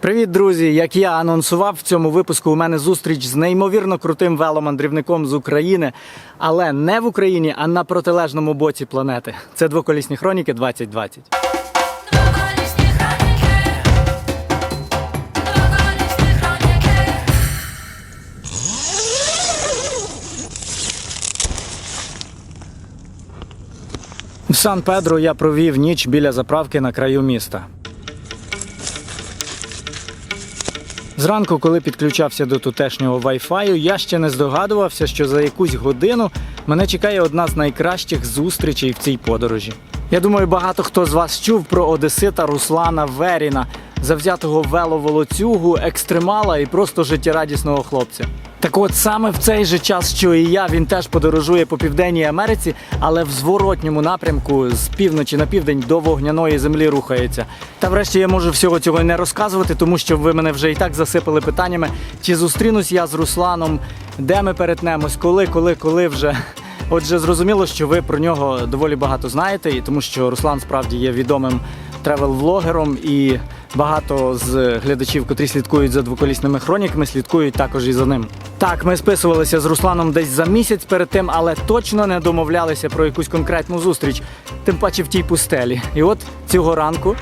Привіт, друзі! Як я анонсував в цьому випуску, у мене зустріч з неймовірно крутим веломандрівником з України, але не в Україні, а на протилежному боці планети. Це двоколісні хроніки 2020. Двоколісні хроніки. Двоколісні хроніки. В Сан-Педро я провів ніч біля заправки на краю міста. Зранку, коли підключався до тутешнього Wi-Fi, я ще не здогадувався, що за якусь годину мене чекає одна з найкращих зустрічей в цій подорожі. Я думаю, багато хто з вас чув про одесита Руслана Веріна, завзятого веловолоцюгу, екстремала і просто життєрадісного хлопця. Так от саме в цей же час, що і я, він теж подорожує по південній Америці, але в зворотньому напрямку з півночі на південь до вогняної землі рухається. Та врешті я можу всього цього не розказувати, тому що ви мене вже і так засипали питаннями, чи зустрінусь я з Русланом, де ми перетнемось, коли, коли, коли вже. Отже, зрозуміло, що ви про нього доволі багато знаєте, тому що Руслан справді є відомим тревел-влогером, і багато з глядачів, котрі слідкують за двоколісними хроніками, слідкують також і за ним. Так, ми списувалися з Русланом десь за місяць перед тим, але точно не домовлялися про якусь конкретну зустріч, тим паче в тій пустелі. І от цього ранку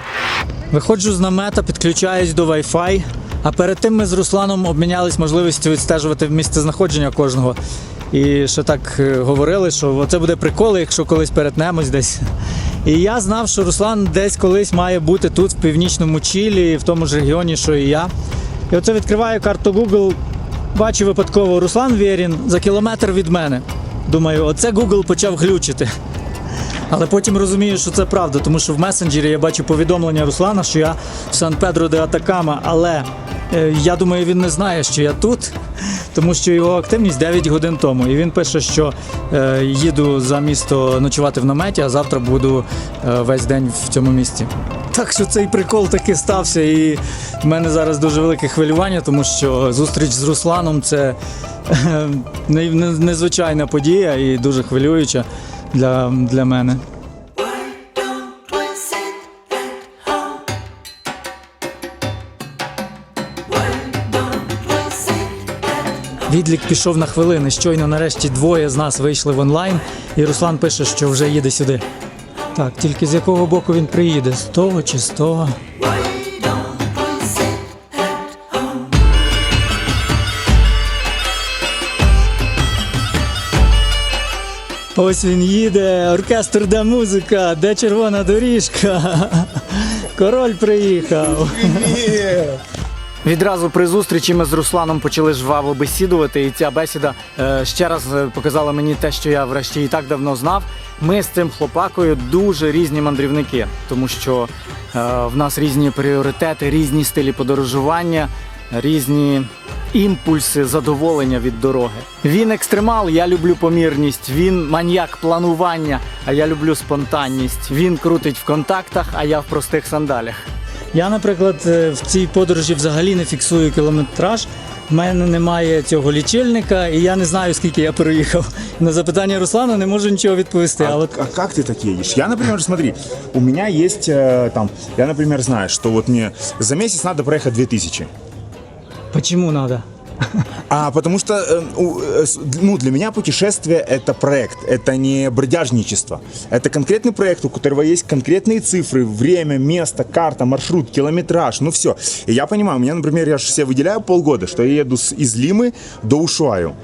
виходжу з намета, підключаюсь до Wi-Fi. А перед тим ми з Русланом обмінялись можливістю відстежувати місце знаходження кожного. І ще так е, говорили, що це буде прикол, якщо колись перетнемось десь. І я знав, що Руслан десь колись має бути тут, в північному Чилі, в тому ж регіоні, що і я. І оце відкриваю карту Google, бачу випадково Руслан Вєрін за кілометр від мене. Думаю, оце Google почав глючити. Але потім розумію, що це правда, тому що в месенджері я бачу повідомлення Руслана, що я в Сан-Педро де Атакама, але я думаю, він не знає, що я тут, тому що його активність 9 годин тому. І він пише, що е, їду за місто ночувати в наметі, а завтра буду е, весь день в цьому місті. Так що цей прикол таки стався, і в мене зараз дуже велике хвилювання, тому що зустріч з Русланом це е, не- не- незвичайна подія і дуже хвилююча для, для мене. Відлік пішов на хвилини. Щойно нарешті двоє з нас вийшли в онлайн, і Руслан пише, що вже їде сюди. Так, тільки з якого боку він приїде? З того чи з того? Ось він їде, оркестр де музика, де червона доріжка. Король приїхав. Відразу при зустрічі ми з Русланом почали жваво бесідувати, і ця бесіда е, ще раз е, показала мені те, що я врешті і так давно знав. Ми з цим хлопакою дуже різні мандрівники, тому що е, в нас різні пріоритети, різні стилі подорожування, різні імпульси задоволення від дороги. Він екстремал, я люблю помірність. Він маньяк планування, а я люблю спонтанність. Він крутить в контактах, а я в простих сандалях. Я, наприклад, е, в цій подорожі взагалі не фіксую кілометраж. В мене немає цього лічильника, і я не знаю, скільки я проїхав. На запитання Руслана не можу нічого відповісти. А, А от а как ты так едешь? Я, например, смотри, у меня есть э, там, я, например, знаю, что вот мне за месяц надо проехать 2000. Чому треба? А потому что, э, э, ну, для меня путешествие это проект, это не бродяжничество. Это конкретный проект, у которого есть конкретные цифры, время, место, карта, маршрут, километраж, ну все. И я понимаю, у меня, например, я же себе выделяю полгода, что я еду из Лимы до Ушуаю.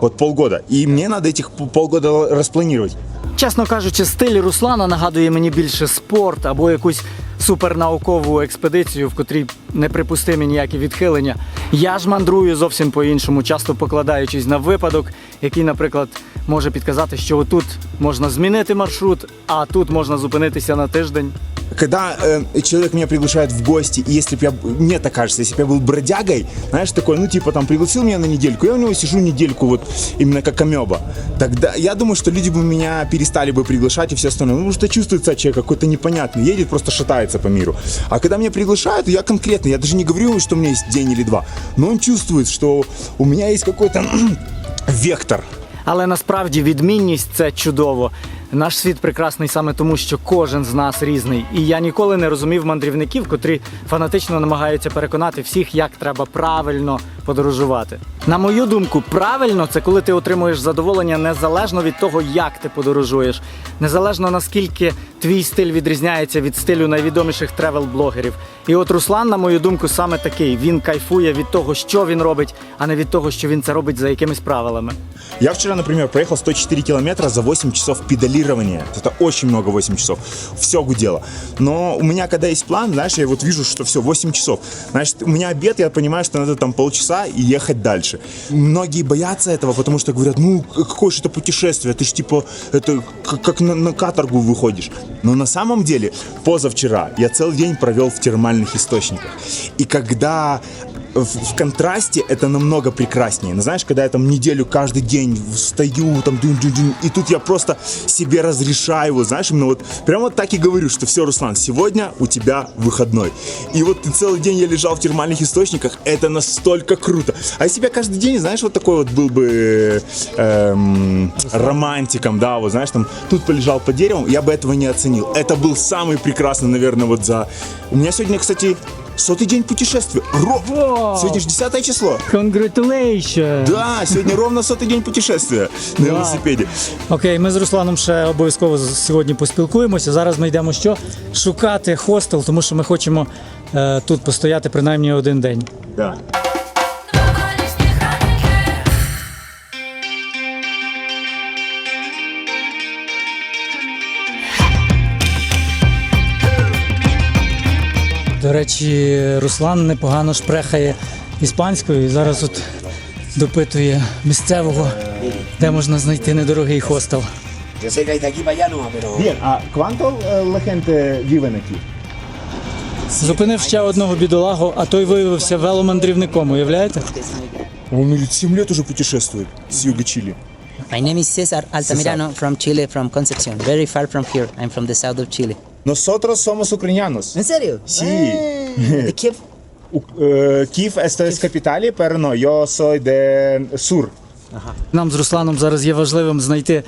Вот полгода. И мне надо этих полгода распланировать. Чесно кажучи, стиль Руслана нагадує мені більше спорт або якусь супернаукову експедицію, в котрій неприпустимі ніякі відхилення. Я ж мандрую зовсім по-іншому, часто покладаючись на випадок, який, наприклад, може підказати, що отут можна змінити маршрут, а тут можна зупинитися на тиждень. когда э, человек меня приглашает в гости, и если бы я, мне так кажется, если бы я был бродягой, знаешь, такой, ну, типа, там, пригласил меня на недельку, я у него сижу недельку, вот, именно как амеба, тогда я думаю, что люди бы меня перестали бы приглашать и все остальное, ну, что чувствуется человек какой-то непонятный, едет, просто шатается по миру. А когда меня приглашают, я конкретно, я даже не говорю, что у меня есть день или два, но он чувствует, что у меня есть какой-то вектор, Але насправді відмінність це чудово. Наш світ прекрасний саме тому, що кожен з нас різний. І я ніколи не розумів мандрівників, котрі фанатично намагаються переконати всіх, як треба правильно подорожувати. На мою думку, правильно це коли ти отримуєш задоволення незалежно від того, як ти подорожуєш, незалежно наскільки твій стиль відрізняється від стилю найвідоміших тревел-блогерів. І от Руслан, на мою думку, саме такий. Він кайфує від того, що він робить, а не від того, що він це робить за якимись правилами. Я вчера, например, проехал 104 километра за 8 часов педалирования. Это очень много 8 часов. Все гудело. Но у меня, когда есть план, знаешь, я вот вижу, что все, 8 часов. Значит, у меня обед, я понимаю, что надо там полчаса и ехать дальше. Многие боятся этого, потому что говорят, ну, какое же это путешествие, ты ж типа, это как на, на каторгу выходишь. Но на самом деле, позавчера я целый день провел в термальных источниках. И когда в, в контрасте это намного прекраснее. Но знаешь, когда я там неделю каждый день встаю, там дун дун дун, и тут я просто себе разрешаю, вот, знаешь, именно вот прямо вот так и говорю, что все, Руслан, сегодня у тебя выходной. И вот ты целый день я лежал в термальных источниках, это настолько круто. А если бы я каждый день, знаешь, вот такой вот был бы эм, романтиком, да, вот знаешь, там тут полежал под деревом, я бы этого не оценил. Это был самый прекрасный, наверное, вот за... У меня сегодня, кстати, сотый день путешествия. Ро... Вау! Сегодня же десятое число. Congratulations! Да, сегодня ровно сотый день путешествия на Вау. велосипеде. Окей, ми з Русланом ще обов'язково з- сьогодні поспілкуємося. Зараз ми йдемо що? Шукати хостел, тому що ми хочемо е, тут постояти принаймні один день. Да. До речі, Руслан непогано шпрехає іспанською і зараз от допитує місцевого, де можна знайти недорогий хостел. Yo sé que hay de aquí para allá no, pero Bien, ¿a cuánto eh, la gente viven aquí? Зупинив ще одного бідолагу, а той виявився веломандрівником, уявляєте? Он говорит, 7 лет уже путешествует с юга Чили. My name is Cesar Altamirano César. from Chile, from Concepcion, very far from here. I'm from the south of Chile. Nosotros somos ucranianos. ¿En serio? Sí. ¿De Kiev? U- eh, Kiev esto es capitale, pero no, yo soy de sur. Ага. Нам з Русланом зараз є важливим знайти.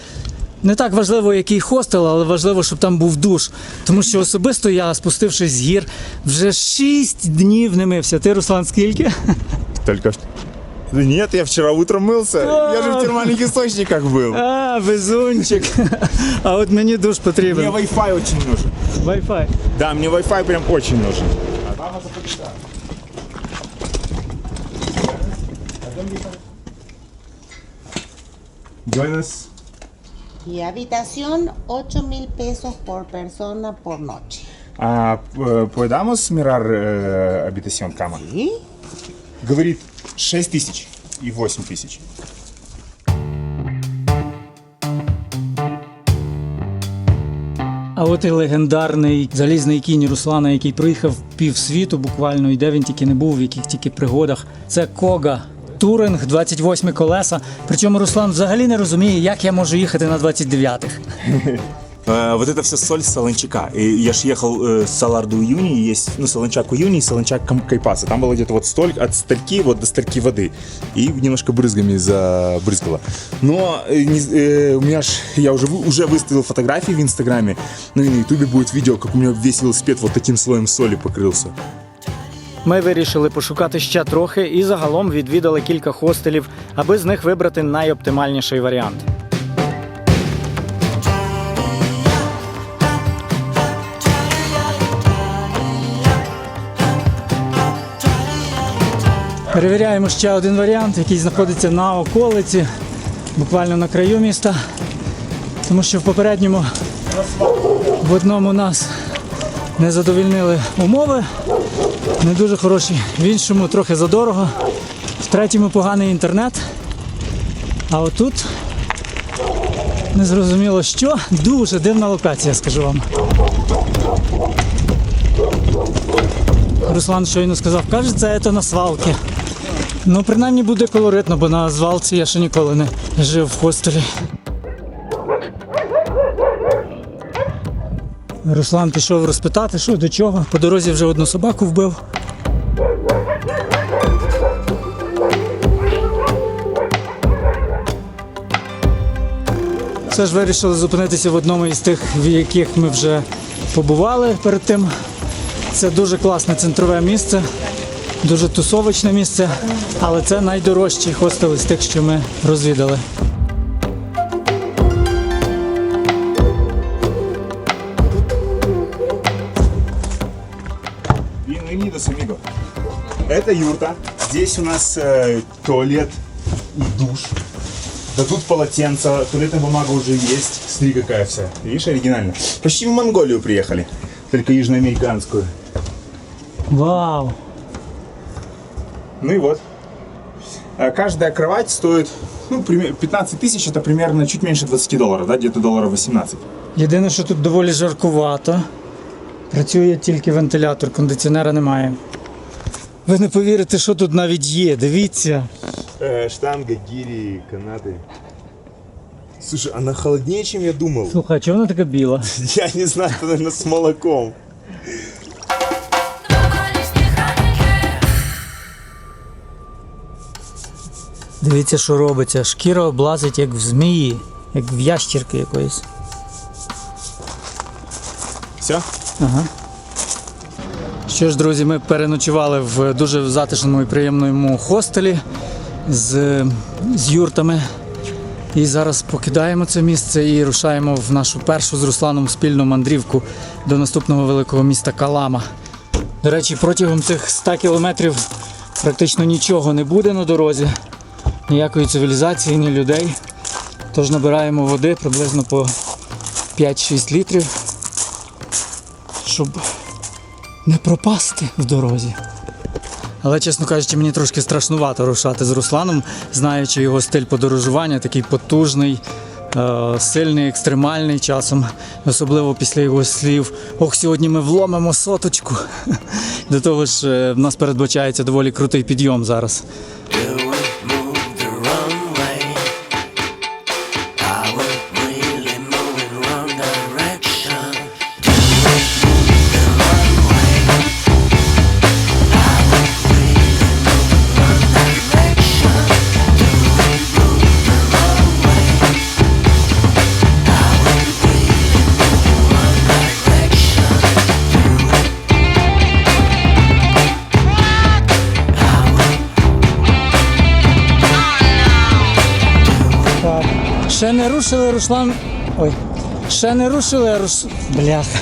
Не так важливо, який хостел, але важливо, щоб там був душ. Тому що особисто я, спустившись з гір, вже 6 днів не мився. Ти, Руслан, скільки? Только что. Да нет, я вчера утром мылся. Я же в термальных источниках был. А, безунчик. А от мені душ Мне потрібен. Wi-Fi очень нужен. Wi-Fi. Да, мне Wi-Fi прям очень нужен. Join us. Y habitación, 8 mil pesos por persona por noche. А, э, podamos mirar э, habitación cama? ¿Sí? Говорит 6 тысяч и 8 тысяч. А от і легендарний залізний кінь Руслана, який проїхав пів світу буквально, і де він тільки не був, в яких тільки пригодах. Це Кога. Туринг, 28 колеса. Причому Руслан взагалі не розуміє, як я можу їхати на 29-х. Э, вот это все соль с Солончака. И я ж ехал э, с Саларду Июни, и есть, ну, Солончак Июни и Солончак Кам- Кайпаса. Там было где-то вот столь, от стальки вот до стальки воды. И немножко брызгами забрызгало. Но э, не з- э, у меня ж, я уже, вы- уже выставил фотографии в Инстаграме, ну и на Ютубе будет видео, как у меня весь велосипед вот таким слоем соли покрылся. Ми вирішили пошукати ще трохи і загалом відвідали кілька хостелів, аби з них вибрати найоптимальніший варіант. Перевіряємо ще один варіант, який знаходиться на околиці, буквально на краю міста. Тому що в попередньому в одному нас не задовільнили умови, не дуже хороші, в іншому трохи задорого, в третьому поганий інтернет. А отут незрозуміло що, дуже дивна локація, скажу вам. Руслан щойно сказав, кажеться, це на свалці. Ну, принаймні буде колоритно, бо на звалці я ще ніколи не жив в хостелі. Руслан пішов розпитати, що до чого. По дорозі вже одну собаку вбив. Все ж вирішили зупинитися в одному із тих, в яких ми вже побували перед тим. Це дуже класне центрове місце, дуже тусовочне місце, але це найдорожчий хостел із тих, що ми розвідали. Bienvenidos, amigo. Это юрта. Здесь у нас э, туалет и душ. Да тут полотенце, туалетная бумага уже есть. Смотри, какая вся. Видишь, оригинально. Почти в Монголию приехали. Только южноамериканскую. Вау! Ну и вот. А Каждая кровать стоит ну, пример- 15 тысяч, это примерно чуть меньше 20 долларов, да, где-то долларов 18. Єдине, що тут доволі жаркувато. Працює тільки вентилятор, кондиціонера немає. Ви не повірите, що тут навіть є. Дивіться. Э, штанга, гири, канаты. Слушай, она холоднее, чем я думал. Слухай, а чого вона така біла? Я не знаю, это, наверное, с молоком. Дивіться, що робиться. Шкіра облазить, як в змії, як в ящірки якоїсь. Все? Що ж, друзі, ми переночували в дуже затишному і приємному хостелі з, з юртами. І зараз покидаємо це місце і рушаємо в нашу першу з Русланом спільну мандрівку до наступного великого міста Калама. До речі, протягом цих 100 кілометрів практично нічого не буде на дорозі, ніякої цивілізації, ні людей. Тож набираємо води приблизно по 5-6 літрів, щоб не пропасти в дорозі. Але, чесно кажучи, мені трошки страшнувато рушати з Русланом, знаючи його стиль подорожування, такий потужний, е, сильний, екстремальний часом, особливо після його слів. Ох, сьогодні ми вломимо соточку. До того ж, е, в нас передбачається доволі крутий підйом зараз. Ще не рушили Руслан. Ой. Ще не рушили, Рус... Бляха.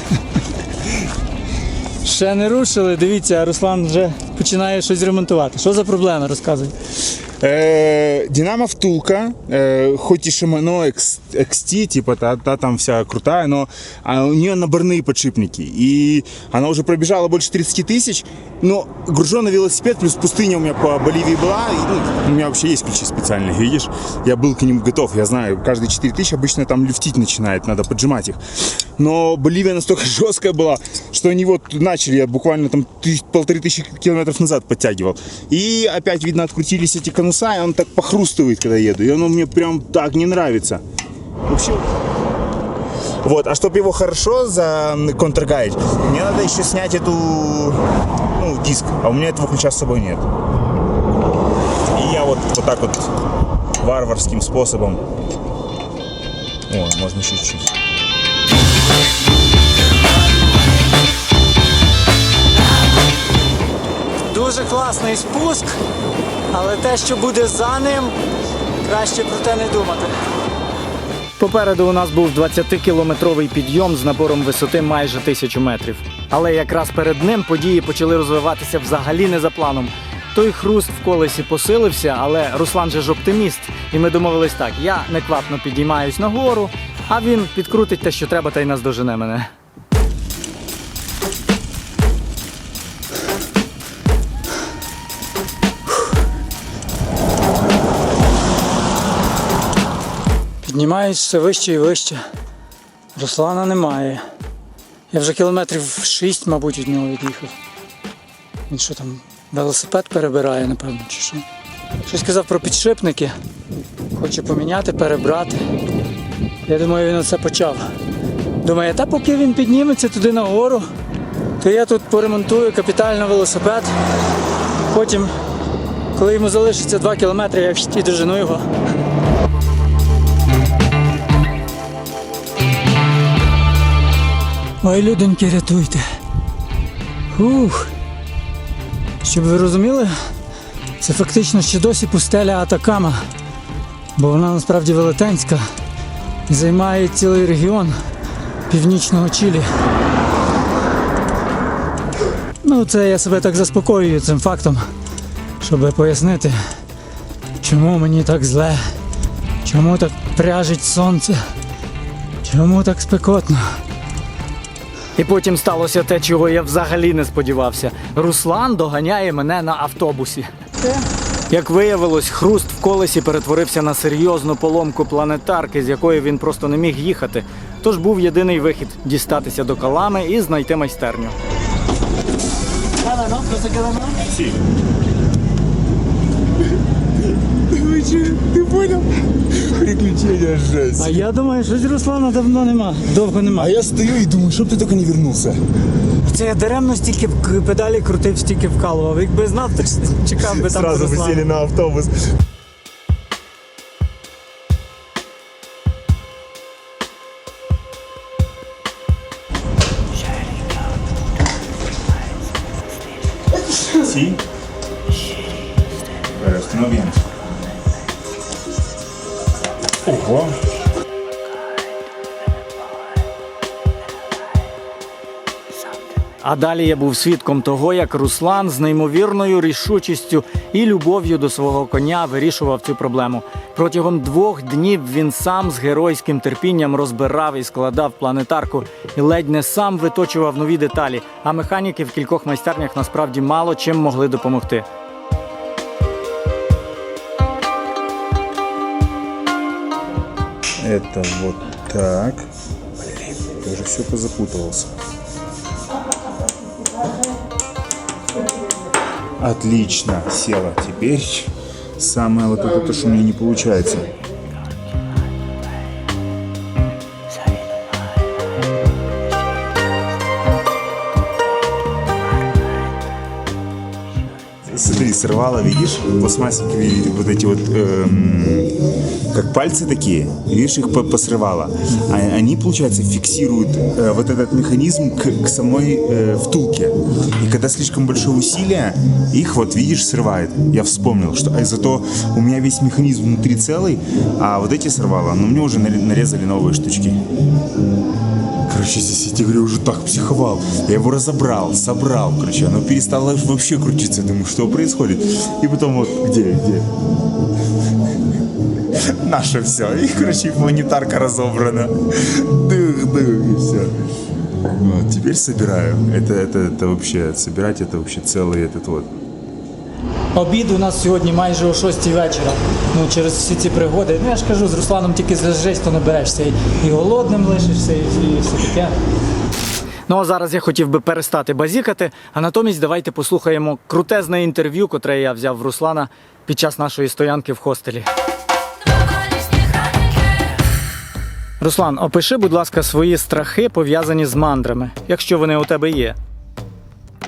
Ще не рушили, дивіться, Руслан вже починає щось ремонтувати. Що за проблема, розказуй. Динамо втулка, хоть и Shimano X- XT, типа та, та там вся крутая, но а, у нее наборные подшипники. И она уже пробежала больше 30 тысяч, но груженный велосипед, плюс пустыня у меня по Боливии была, и, ну, у меня вообще есть ключи специальные, видишь, я был к ним готов, я знаю, каждые 4 тысячи обычно там люфтить начинает, надо поджимать их. Но Боливия настолько жесткая была, что они вот начали, я буквально там полторы тысячи километров назад подтягивал. И опять, видно, открутились эти конуса, и он так похрустывает, когда еду. И оно мне прям так не нравится. Вообще... Вот, а чтобы его хорошо за контргаить, мне надо еще снять эту, ну, диск, а у меня этого ключа с собой нет. И я вот, вот так вот варварским способом, о, можно чуть-чуть. Дуже класний спуск, але те, що буде за ним, краще про те не думати. Попереду у нас був 20-кілометровий підйом з набором висоти майже тисячу метрів. Але якраз перед ним події почали розвиватися взагалі не за планом. Той хруст в колесі посилився, але Руслан же ж оптиміст, і ми домовились так: я неквапно підіймаюсь нагору, а він підкрутить те, що треба, та й наздожене мене. Піднімаюсь все вище і вище. Руслана немає. Я вже кілометрів 6, мабуть, від нього від'їхав. Він що там, велосипед перебирає, напевно, чи що. Щось казав про підшипники. Хоче поміняти, перебрати. Я думаю, він оце почав. Думає, та поки він підніметься туди нагору, то я тут поремонтую капітально велосипед. Потім, коли йому залишиться 2 кілометри, я і дожену його. Ой, людоньки, рятуйте. Ух. Щоб ви розуміли, це фактично ще досі пустеля Атакама, бо вона насправді велетенська і займає цілий регіон північного Чилі. Ну, це я себе так заспокоюю цим фактом, щоб пояснити, чому мені так зле, чому так пряжить сонце, чому так спекотно. І потім сталося те, чого я взагалі не сподівався. Руслан доганяє мене на автобусі. Як виявилось, хруст в колесі перетворився на серйозну поломку планетарки, з якої він просто не міг їхати. Тож був єдиний вихід дістатися до калами і знайти майстерню. Ты понял? Приключения жесть. А я думаю, що Руслана давно нема, довго нема. А я стою и думаю, чтоб ты только не вернулся. Це я даремно стільки педалі крутив, стільки вкалував. Якби знав, то чекав би там Сразу бы Руслана. сели на автобус. Sí. Pero esto no viene. Ого. А далі я був свідком того, як Руслан з неймовірною рішучістю і любов'ю до свого коня вирішував цю проблему. Протягом двох днів він сам з геройським терпінням розбирав і складав планетарку і ледь не сам виточував нові деталі. А механіки в кількох майстернях насправді мало чим могли допомогти. Это вот так. Я уже все позапутывался. Отлично, села. Теперь самое вот это, то, что у меня не получается. Сорвало, видишь, пластмассовые вот эти вот, эм, как пальцы такие, видишь, их по- посрывало. А они, получается, фиксируют э, вот этот механизм к, к самой э, втулке. И когда слишком большое усилие, их вот, видишь, срывает. Я вспомнил, что а зато у меня весь механизм внутри целый, а вот эти сорвало, но мне уже наре- нарезали новые штучки. Короче, здесь я тебе уже так психовал. Я его разобрал, собрал, короче, оно перестало вообще крутиться. Я думаю, что происходит? И потом вот, где, где? Наше все. И, короче, монетарка разобрана. Дых, дых, и все. Вот, теперь собираю. Это, это, это вообще, собирать это вообще целый этот вот. Обід у нас сьогодні майже о 6 вечора. Ну, через всі ці пригоди. Ну я ж кажу, з Русланом тільки зв'яжись, то наберешся. І, і голодним лишишся, і, і все таке. Ну а зараз я хотів би перестати базікати, а натомість давайте послухаємо крутезне інтерв'ю, котре я взяв в Руслана під час нашої стоянки в хостелі. Руслан, опиши, будь ласка, свої страхи пов'язані з мандрами, якщо вони у тебе є.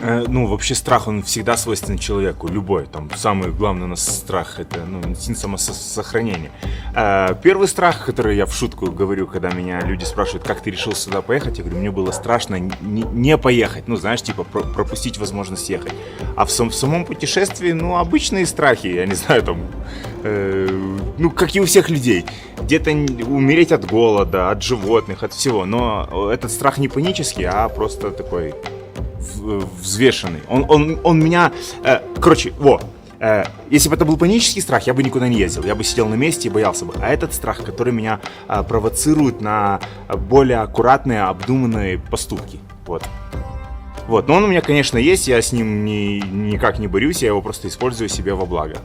Э, Ну, вообще страх, он всегда свойственен человеку, любой. Там самый главный у нас страх это ну, инстинкт самосохранения. Э, Первый страх, который я в шутку говорю, когда меня люди спрашивают, как ты решил сюда поехать, я говорю, мне было страшно не, поехать, ну, знаешь, типа про- пропустить возможность ехать. А в, сам- в самом путешествии, ну, обычные страхи, я не знаю, там, э, ну, как и у всех людей. Где-то умереть от голода, от животных, от всего. Но этот страх не панический, а просто такой взвешенный. Он, он, он меня... э, короче, во. э, если бы это был панический страх, я бы никуда не ездил. Я бы сидел на месте и боялся бы. А этот страх, который меня э, провоцирует на более аккуратные, обдуманные поступки. Вот. Вот. Но он у меня, конечно, есть. Я с ним ни, никак не борюсь. Я его просто использую себе во благо.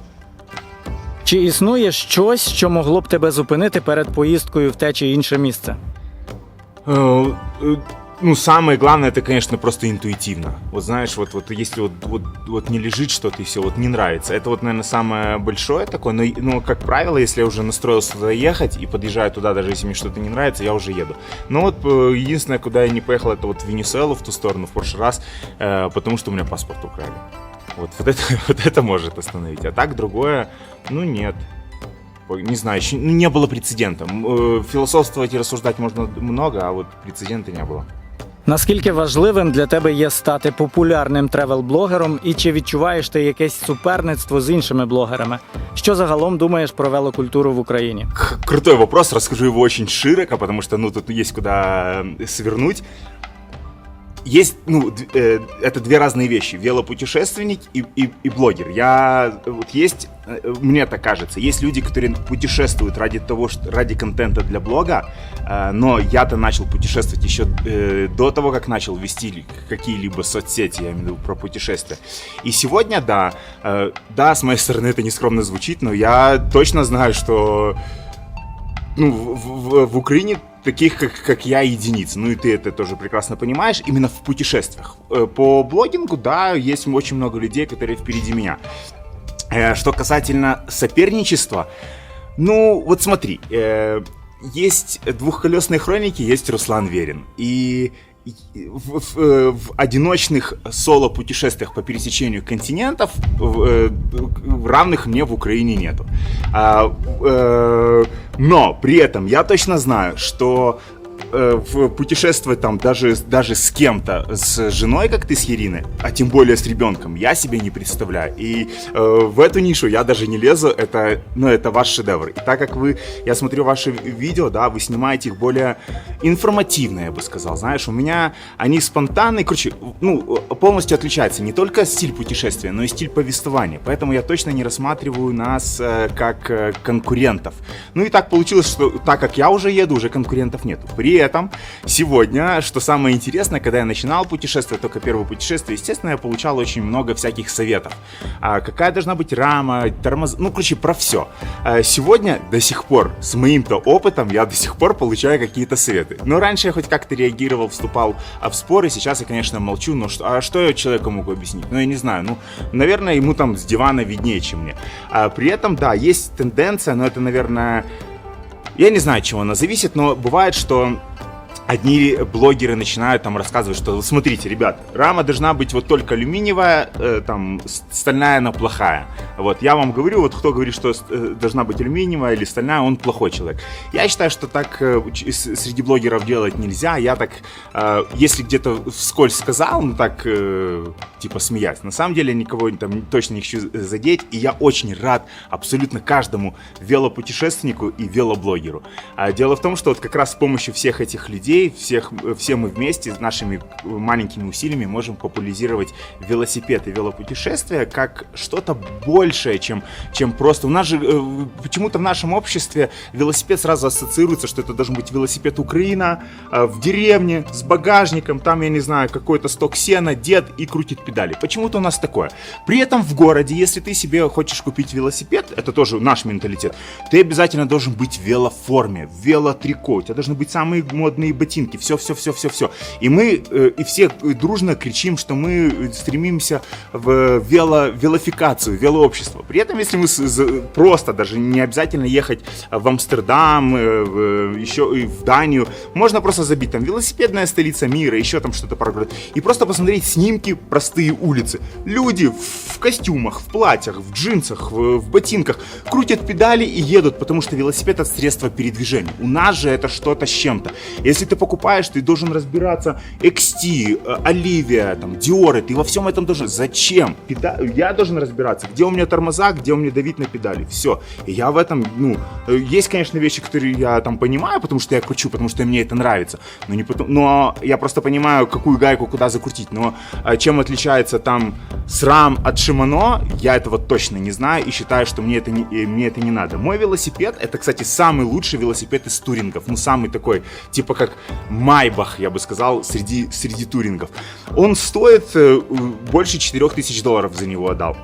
Чи існує щось, що могло б тебе зупинити перед поїздкою в те чи інше місце? Э, э, Ну, самое главное, это, конечно, просто интуитивно. Вот знаешь, вот, вот если вот, вот, вот не лежит что-то и все, вот не нравится. Это вот, наверное, самое большое такое. Но, ну, как правило, если я уже настроился туда ехать и подъезжаю туда, даже если мне что-то не нравится, я уже еду. Но вот э, единственное, куда я не поехал, это вот в Венесуэлу, в ту сторону, в прошлый раз, э, потому что у меня паспорт украли. Вот, вот, это, вот это может остановить. А так другое, ну, нет. Не знаю, еще ну, не было прецедента. Э, Философствовать и рассуждать можно много, а вот прецедента не было. Наскільки важливим для тебе є стати популярним тревел-блогером і чи відчуваєш ти якесь суперництво з іншими блогерами? Що загалом думаєш про велокультуру в Україні? Крутой вопрос, расскажу его очень широко, потому что, ну, тут есть куда э, свернуть. Есть, ну, э, это две разные вещи. Велопутешественник и, и, и блогер. Я, вот есть, э, мне так кажется, есть люди, которые путешествуют ради того, что, ради контента для блога, э, но я-то начал путешествовать еще э, до того, как начал вести ли- какие-либо соцсети, я имею в виду про путешествия. И сегодня, да, э, да, с моей стороны это нескромно звучит, но я точно знаю, что ну, в, в- в Украине таких, как, как я, единиц. Ну и ты это тоже прекрасно понимаешь, именно в путешествиях. Э, По блогингу, да, есть очень много людей, которые впереди меня. Э, Что касательно соперничества, ну, вот смотри, э, есть двухколесные хроники, есть Руслан Верин. И и в, в- э, в одиночных соло-путешествиях по пересечению континентов в- э, в- равных мне в Украине нету. А, э, но при этом я точно знаю, что э, в путешествовать там даже, даже с кем-то, с женой, как ты с Ириной, а тем более с ребенком, я себе не представляю. И э, в эту нишу я даже не лезу, это, ну, это ваш шедевр. И так как вы, я смотрю ваши видео, да, вы снимаете их более информативно, я бы сказал, знаешь, у меня они спонтанные, короче, ну, полностью отличаются не только стиль путешествия, но и стиль повествования, поэтому я точно не рассматриваю нас э, как э, конкурентов. Ну и так получилось, что так как я уже еду, уже конкурентов нету. При этом сегодня, что самое интересное, когда я начинал путешествовать, только первое путешествие, естественно, я получал очень много всяких советов. А какая должна быть рама, тормоз... Ну, короче, про все. Сегодня до сих пор с моим-то опытом я до сих пор получаю какие-то советы. Но раньше я хоть как-то реагировал, вступал а, в споры, сейчас я, конечно, молчу, но что, а что я человеку могу объяснить? Ну, я не знаю, ну, наверное, ему там с дивана виднее, чем мне. А при этом, да, есть тенденция, но это, наверное, я не знаю, от чего она зависит, но бывает, что одни блогеры начинают там рассказывать, что «Вот смотрите, ребят, рама должна быть вот только алюминиевая, э, там стальная она плохая. Вот я вам говорю, вот кто говорит, что э, должна быть алюминиевая или стальная, он плохой человек. Я считаю, что так э, среди блогеров делать нельзя. Я так, э, если где-то вскользь сказал, ну так э, типа смеясь, на самом деле никого там точно не хочу задеть, и я очень рад абсолютно каждому велопутешественнику и велоблогеру. А дело в том, что вот как раз с помощью всех этих людей, всех, э, все мы вместе с нашими э, маленькими усилиями можем популяризировать велосипед и велопутешествия как что-то большее, чем, чем просто... У нас же э, почему-то в нашем обществе велосипед сразу ассоциируется, что это должен быть велосипед Украина э, в деревне с багажником, там, я не знаю, какой-то сток сена, дед и крутит педали. Почему-то у нас такое. При этом в городе, если ты себе хочешь купить велосипед, это тоже наш менталитет, ты обязательно должен быть в велоформе, в велотрико, у тебя должны быть самые модные ботинки, все, все, все, все, все. И мы, э, и все э, дружно кричим, что мы э, стремимся в вело, велофикацию, велообщество. При этом, если мы просто, даже не обязательно ехать в Амстердам, в- еще и в Данию, можно просто забить там велосипедная столица мира, еще там что-то про и просто посмотреть снимки простые улицы. Люди в костюмах, в платьях, в джинсах, в, в ботинках крутят педали и едут, потому что велосипед это средство передвижения. У нас же это что-то с чем-то. Если ты покупаешь, ты должен разбираться XT, э, Оливия, там, Диоры, ты во всем этом должен. Зачем? Педа- Я должен разбираться, где у меня тормоза, где у меня давить на педали. Все. И я в этом, ну, э, есть, конечно, вещи, которые я там понимаю, потому что я кручу, потому что мне это нравится. Но, не потому, но я просто понимаю, какую гайку куда закрутить. Но э, чем отличается там SRAM от Shimano, я этого точно не знаю и считаю, что мне это не, мне это не надо. Мой велосипед, это, кстати, самый лучший велосипед из турингов. Ну, самый такой, типа как Майбах, я бы сказал, среди, среди турингов. Он стоит э, больше 4000 долларов за него отдал.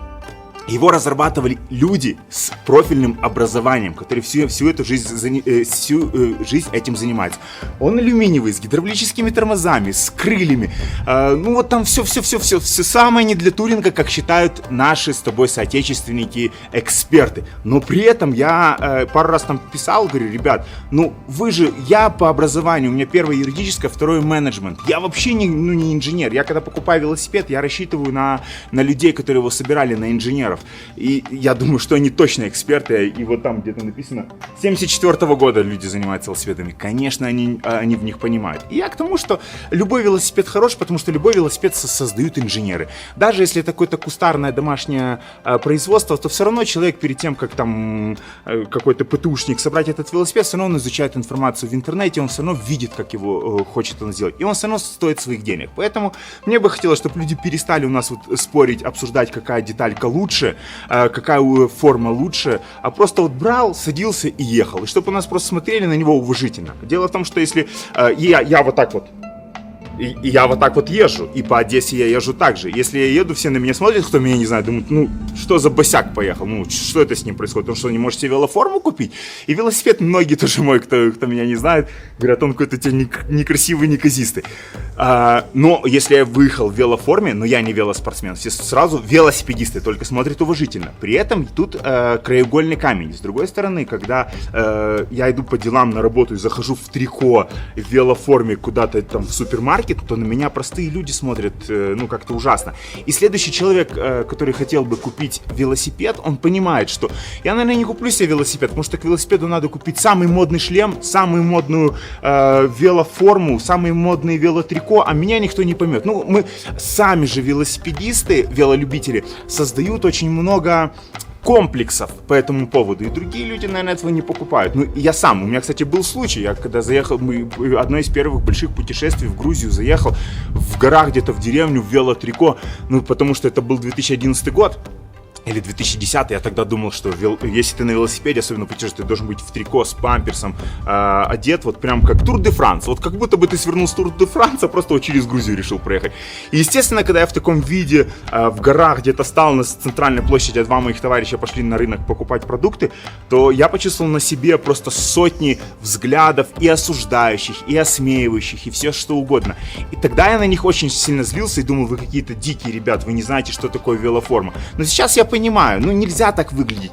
Его разрабатывали люди с профильным образованием, которые всю, всю эту жизнь, э, всю э, жизнь этим занимаются. Он алюминиевый, с гидравлическими тормозами, с крыльями. Э, ну вот там все, все, все, все, все самое не для туринга, как считают наши с тобой соотечественники, эксперты. Но при этом я э, пару раз там писал, говорю, ребят, ну вы же, я по образованию, у меня первое юридическое, второе менеджмент. Я вообще не, ну, не инженер. Я когда покупаю велосипед, я рассчитываю на, на людей, которые его собирали, на инженеров. Тренеров. И я думаю, что они точно эксперты. И вот там где-то написано 74 года люди занимаются велосипедами. Конечно, они, они в них понимают. И я к тому, что любой велосипед хорош, потому что любой велосипед со- создают инженеры. Даже если это какое-то кустарное домашнее э, производство, то все равно человек перед тем, как там э, какой-то ПТУшник собрать этот велосипед, все равно он изучает информацию в интернете, он все равно видит, как его э, хочет он сделать. И он все равно стоит своих денег. Поэтому мне бы хотелось, чтобы люди перестали у нас вот спорить, обсуждать, какая деталька лучше, э, какая э, форма лучше, а просто вот брал, садился и ехал. И чтобы у нас просто смотрели на него уважительно. Дело в том, что если э, я, я вот так вот и, я вот так вот езжу, и по Одессе я езжу так же. Если я еду, все на меня смотрят, кто меня не знает, думают, ну, что за босяк поехал, ну, что это с ним происходит, он что, не может себе велоформу купить? И велосипед многие тоже мой, кто, кто меня не знает, говорят, он какой-то тебе нек- некрасивый, неказистый. А, но если я выехал в велоформе, но я не велоспортсмен, все сразу велосипедисты, только смотрят уважительно. При этом тут э, краеугольный камень. С другой стороны, когда э, я иду по делам на работу и захожу в трико, в велоформе куда-то там в супермаркет, то на меня простые люди смотрят, э, ну, как-то ужасно. И следующий человек, э, который хотел бы купить велосипед, он понимает, что я, наверное, не куплю себе велосипед, потому что к велосипеду надо купить самый модный шлем, самую модную э, велоформу, самые модные велотрико, а меня никто не поймет. Ну, мы сами же велосипедисты, велолюбители, создают очень много комплексов по этому поводу. И другие люди, наверное, этого не покупают. Ну, я сам. У меня, кстати, был случай. Я когда заехал, мы, одно из первых больших путешествий в Грузию заехал в горах где-то в деревню в велотрико. Ну, потому что это был 2011 год. Или 2010 я тогда думал, что вел- если ты на велосипеде, особенно путешествуешь, ты должен быть в трико с памперсом, э, одет вот прям как Тур де Франс. Вот как будто бы ты свернул с Тур де Франса, просто вот через Грузию решил проехать. И естественно, когда я в таком виде э, в горах где-то стал на центральной площади, а два моих товарища пошли на рынок покупать продукты, то я почувствовал на себе просто сотни взглядов и осуждающих, и осмеивающих, и все что угодно. И тогда я на них очень сильно злился и думал, вы какие-то дикие ребят, вы не знаете, что такое велоформа. Но сейчас я понимаю, ну нельзя так выглядеть.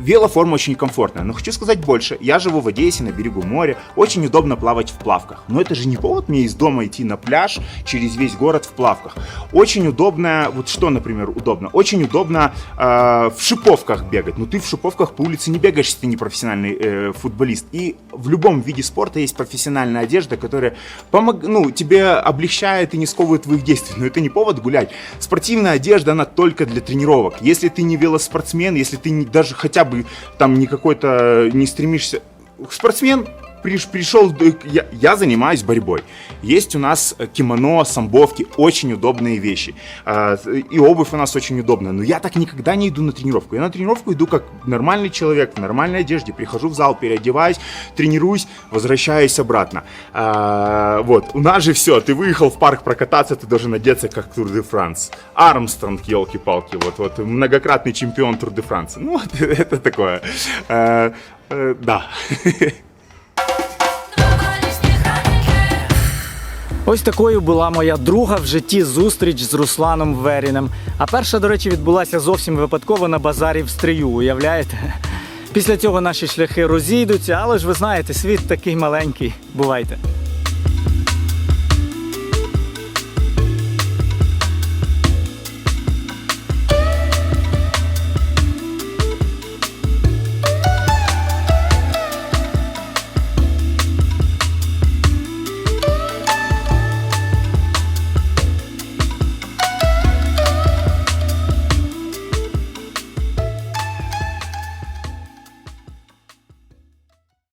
Велоформа очень комфортная, но хочу сказать больше. Я живу в Одессе, на берегу моря, очень удобно плавать в плавках. Но это же не повод мне из дома идти на пляж через весь город в плавках. Очень удобно, вот что, например, удобно? Очень удобно э, в шиповках бегать. Но ты в шиповках по улице не бегаешь, если ты не профессиональный э, футболист. И в любом виде спорта есть профессиональная одежда, которая помог, ну, тебе облегчает и не сковывает твоих действий. Но это не повод гулять. Спортивная одежда, она только для тренировок. Если ты не велоспортсмен, если ты не, даже хотя бы там не какой-то не стремишься... Спортсмен приш- пришел, я, я занимаюсь борьбой. Есть у нас э, кимоно, самбовки, очень удобные вещи. А, И обувь у нас очень удобная. Но я так никогда не иду на тренировку. Я на тренировку иду как нормальный человек, в нормальной одежде. Прихожу в зал, переодеваюсь, тренируюсь, возвращаюсь обратно. А, Вот, у нас же все. Ты выехал в парк прокататься, ты должен одеться как Тур де Франс. Армстронг, елки-палки, вот, вот, многократный чемпион Тур де Франс. Ну, это такое. Э, э, Да. Ось такою була моя друга в житті зустріч з Русланом Веріним. А перша, до речі, відбулася зовсім випадково на базарі в стрию. Уявляєте? Після цього наші шляхи розійдуться, але ж ви знаєте, світ такий маленький. Бувайте.